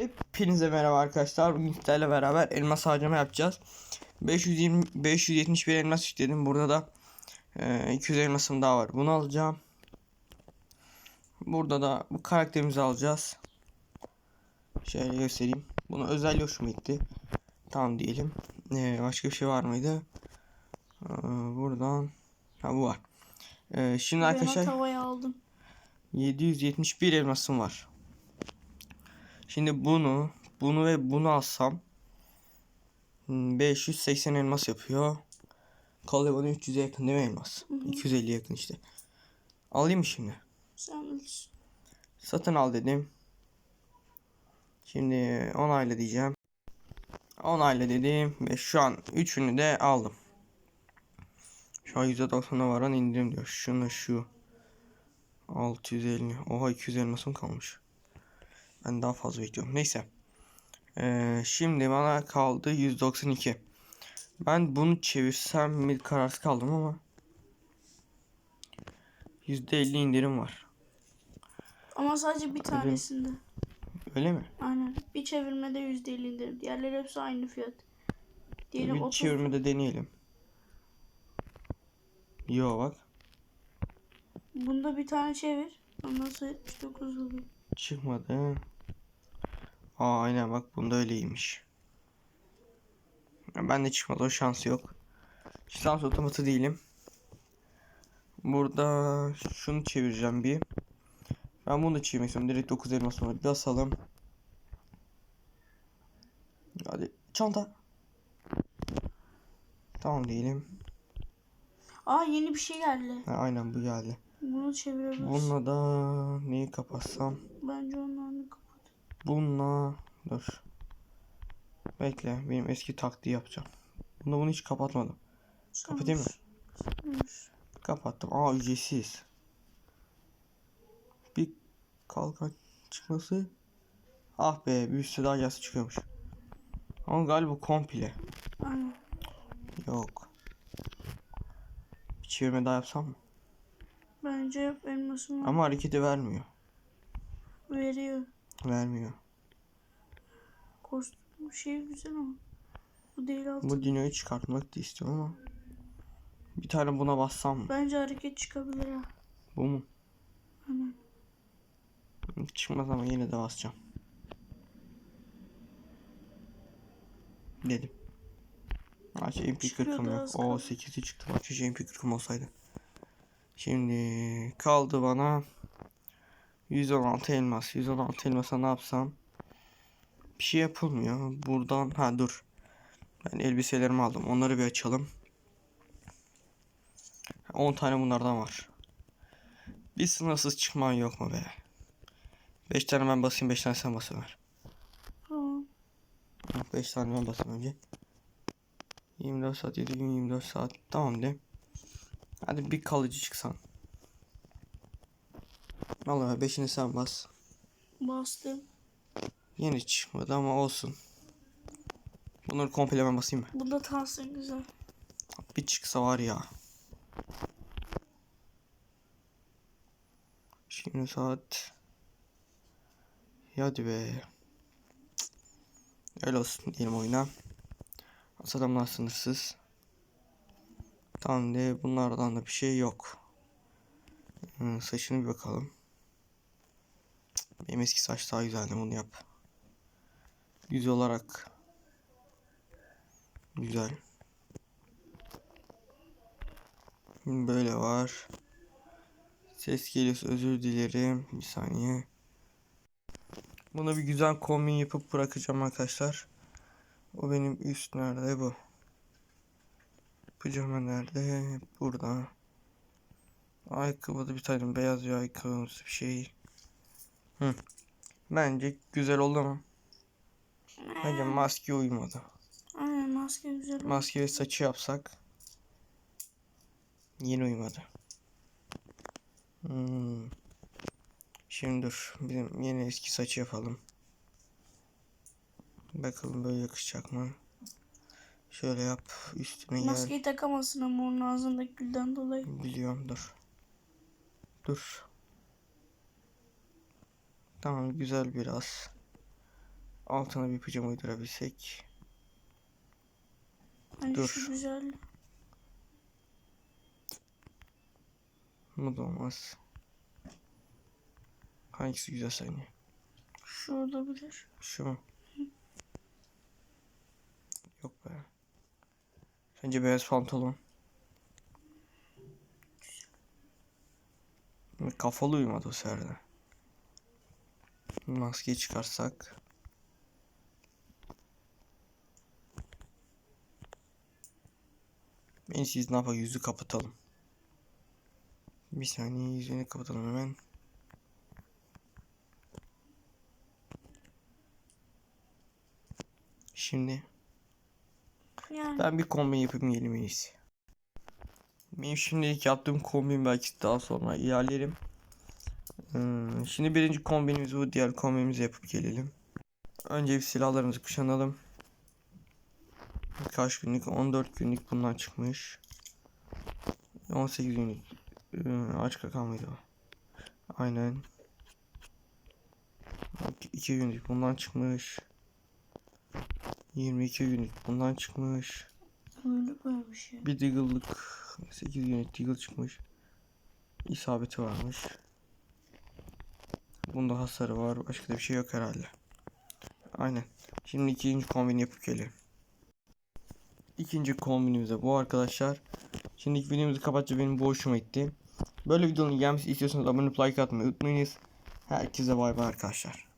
Hepinize merhaba arkadaşlar. Bugün sizlerle beraber elmas harcama yapacağız. 520 571 elmas istedim. Burada da e, 200 elmasım daha var. Bunu alacağım. Burada da bu karakterimizi alacağız. Şöyle göstereyim. Bunu özel hoşuma gitti. Tamam diyelim. E, başka bir şey var mıydı? E, buradan ha bu var. E, şimdi arkadaşlar tavayı aldım. 771 elmasım var. Şimdi bunu, bunu ve bunu alsam hmm, 580 elmas yapıyor. Kalıyor bana 300'e yakın değil mi elmas? 250 yakın işte. Alayım mı şimdi? Sen. Satın al dedim. Şimdi onayla diyeceğim. Onayla dedim ve şu an üçünü de aldım. Şu an %90'a varan indirim diyor. Şunu şu. 650. Oha 200 elmasım kalmış. Ben daha fazla bekliyorum. Neyse. Ee, şimdi bana kaldı 192. Ben bunu çevirsem mi kararsız kaldım ama %50 indirim var. Ama sadece bir tanesinde. Öyle mi? Aynen. Bir çevirmede yüzde elli indirim. Diğerleri hepsi aynı fiyat. Diyelim Bir 30. çevirmede deneyelim. Yo bak. Bunda bir tane çevir. Ondan sonra 79 oluyor. Çıkmadı. Aa aynen bak bunda öyleymiş. Ben de çıkmadı o şans yok. Şans otomatı değilim. Burada şunu çevireceğim bir. Ben bunu da çevirmek istiyorum. Direkt 9 elmasını basalım. Hadi çanta. Tamam diyelim. Aa yeni bir şey geldi. Ha, aynen bu geldi. Bunu çevirebiliriz. Bununla da neyi kapatsam? Bence onları kapat. Bununla dur. Bekle benim eski taktiği yapacağım. Bunda bunu hiç kapatmadım. Kapatayım mı? Sanmış. Kapattım. Aa ücretsiz. Bir kalkan çıkması. Ah be bir üstü daha gelse çıkıyormuş. Ama galiba komple. Aynen. Yok. Çevirme daha yapsam mı? Bence yap elmasını Ama hareketi vermiyor. veriyor. Vermiyor. Kostüm şey güzel ama. Bu değil altı. Bu dinoyu çıkartmak da istiyorum ama. Bir tane buna bassam mı? Bence hareket çıkabilir ha. Bu mu? Aynen. Çıkmaz ama yine de basacağım. Dedim. Aç MP40'ım Çıkıyordu yok. az O kaldı. 8'i çıktı. Aç MP40'ım olsaydı. Şimdi kaldı bana 116 elmas. 116 elmasa ne yapsam? Bir şey yapılmıyor. Buradan ha dur. Ben elbiselerimi aldım. Onları bir açalım. 10 tane bunlardan var. Bir sınırsız çıkman yok mu be? 5 tane ben basayım 5 tane sen bas Ömer. Tamam. 5 tane ben basayım önce. 24 saat 7 gün 24 saat tamam de. Hadi bir kalıcı çıksan. Al Ömer 5'ini sen bas. Bastım. Yeni çıkmadı ama olsun. Bunları komple ben basayım mı? Bunda kalsın güzel. Bir çıksa var ya. Şimdi saat. Hadi be. Öyle olsun diyelim oyuna. As adamlar sınırsız. Tamam de bunlardan da bir şey yok. Hmm, saçını bir bakalım. Benim eski saç daha güzeldi bunu yap. Yüz olarak. Güzel. Böyle var. Ses geliyorsa özür dilerim. Bir saniye. Buna bir güzel kombin yapıp bırakacağım arkadaşlar. O benim üst nerede bu? Pijama nerede? Burada. Ayakkabıda bir tane beyaz bir ayakkabımsı bir şey. Hı. Bence güzel oldu ama. Bence maske uymadı. Aynen maske güzel. Maske ve saçı yapsak. Yine uymadı. Hmm. Şimdi dur. Bizim yeni eski saçı yapalım. Bakalım böyle yakışacak mı? Şöyle yap. Üstüne gel. Maskeyi takamazsın ama onun ağzındaki gülden dolayı. Biliyorum dur. Dur. Tamam güzel biraz. altına bir pijama uydurabilsek. Hani Dur. şu güzel. Bu da olmaz. Hangisi güzel sence? Şu olabilir. Şu mu? Yok be. Sence beyaz pantolon? Kafalı uyumadı o serde. Maskeyi çıkarsak. En siz ne yapalım yüzü kapatalım. Bir saniye yüzünü kapatalım hemen. Şimdi Yani ben bir kombin yapayım iyisi. Benim şimdilik yaptığım kombin belki daha sonra ilerlerim. Hmm, şimdi birinci kombinimizi bu diğer kombinimizi yapıp gelelim. Önce bir silahlarımızı kuşanalım. Kaç günlük? 14 günlük bundan çıkmış. 18 günlük. Ee, aç kakan mıydı o? Aynen. 2 günlük bundan çıkmış. 22 günlük bundan çıkmış. kuyruk varmış ya. Bir Deagle'lık 8 günlük Deagle çıkmış. İsabeti varmış. Bunda hasarı var. Başka da bir şey yok herhalde. Aynen. Şimdi ikinci kombini yapıp gelelim. İkinci kombinimiz de bu arkadaşlar. Şimdi videomuzu kapatınca benim bu hoşuma gitti. Böyle videonun gelmesi istiyorsanız abone olup like atmayı unutmayınız. Herkese bay bay arkadaşlar.